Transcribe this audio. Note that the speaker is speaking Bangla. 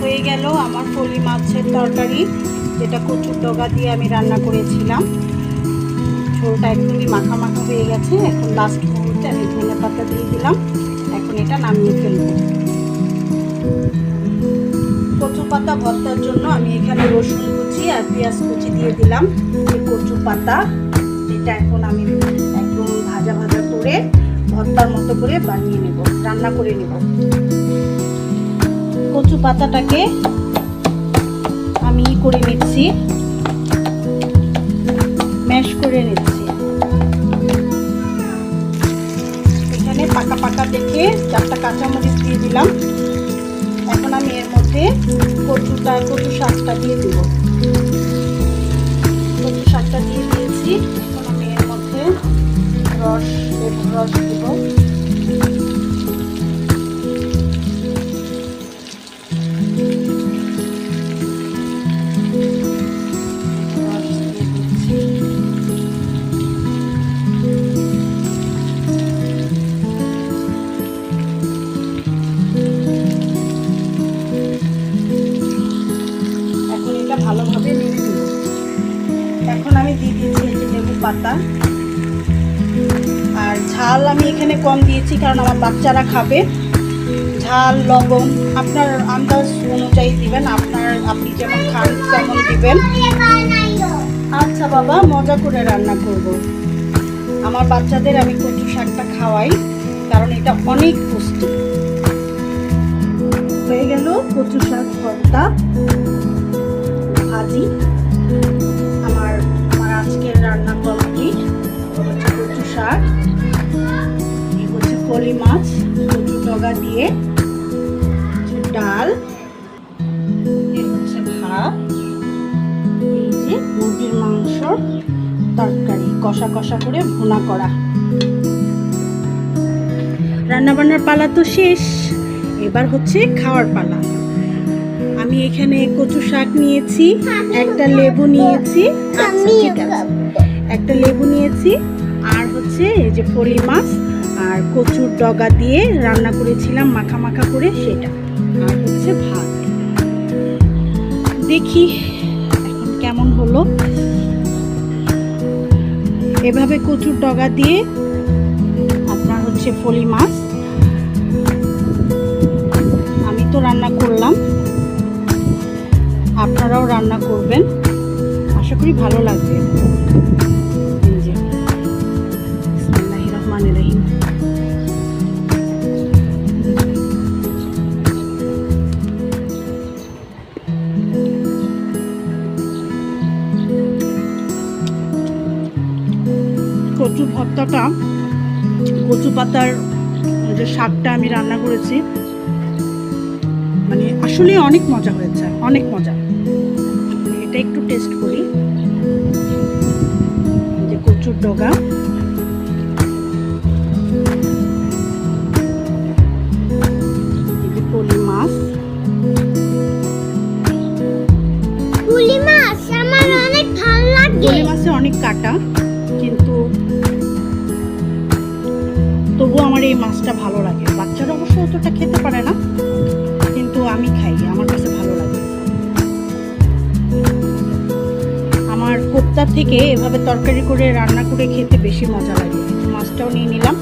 হয়ে গেল আমার ফলি মাছের তরকারি, যেটা কচুর ডগা দিয়ে আমি রান্না করেছিলাম। ঝোলটা একদমই মাখা মাখা হয়ে গেছে। এখন লাস্ট মুহূর্তে আমি ধনে পাতা দিয়ে দিলাম। এখন এটা নামিয়ে ফেলব। কচু পাতা ভর্তার জন্য আমি এখানে রসুন কুচি আর পেঁয়াজ কুচি দিয়ে দিলাম। কচু পাতা এটা এখন আমি একদম ভাজা ভাজা করে ভর্তার মতো করে বানিয়ে নেব, রান্না করে নেব। কচু পাতাটাকে আমি করে নিচ্ছি। ম্যাশ করে নিচ্ছি। এখানে পাকা পাকা দেখে চারটা কাঁচামরিচ দিয়ে দিলাম। এখন আমি এর মধ্যে কচুটা, কচু শাকটা দিয়ে দিব। কচু শাকটা দিয়ে দিয়েছি। এখন আমি এর মধ্যে রস রস দিব। ভালোভাবে নেব এখন আমি দিয়ে দিয়েছি এই যে লেবু পাতা। আর ঝাল আমি এখানে কম দিয়েছি কারণ আমার বাচ্চারা খাবে। ঝাল লবণ আপনার আন্দাজ অনুযায়ী দিবেন। আপনার আপনি যেমন খান তেমন দিবেন। আচ্ছা বাবা মজা করে রান্না করব। আমার বাচ্চাদের আমি কচু শাকটা খাওয়াই কারণ এটা অনেক পুষ্টি। হয়ে গেল কচু শাক ভর্তা। কলি মাছ ডগা দিয়ে ডাল হচ্ছে ভাত এই যে মুরগির মাংস, তরকারি, কষা কষা করে ভুনা করা। রান্নাবান্নার পালা তো শেষ, এবার হচ্ছে খাওয়ার পালা। আমি এখানে কচু শাক নিয়েছি, একটা লেবু নিয়েছি আচ্ছা একটা লেবু নিয়েছি, আর হচ্ছে এই যে ফলি মাছ আর কচুর ডগা দিয়ে রান্না করেছিলাম, মাখা মাখা করে সেটা। আর হচ্ছে ভাত। দেখি এখন কেমন হলো। এভাবে কচুর ডগা দিয়ে আপনার হচ্ছে ফলি মাছ। আমি তো রান্না করলাম। আপনারাও রান্না করবেন। আশা করি ভালো লাগবে। কচু ভর্তাটা কচু পাতার যে শাকটা আমি রান্না করেছি মানে আসলে অনেক মজা হয়েছে অনেক মজা। এটা একটু টেস্ট করি। যে কচুর ডগা। অনেক কাটা। এই মাছটা ভালো লাগে। বাচ্চারা অবশ্য অতটা খেতে পারে না, কিন্তু আমি খাই, আমার কাছে ভালো লাগে। আমার কোপ্তা থেকে এভাবে তরকারি করে রান্না করে খেতে বেশি মজা লাগে। মাছটাও নিয়ে নিলাম।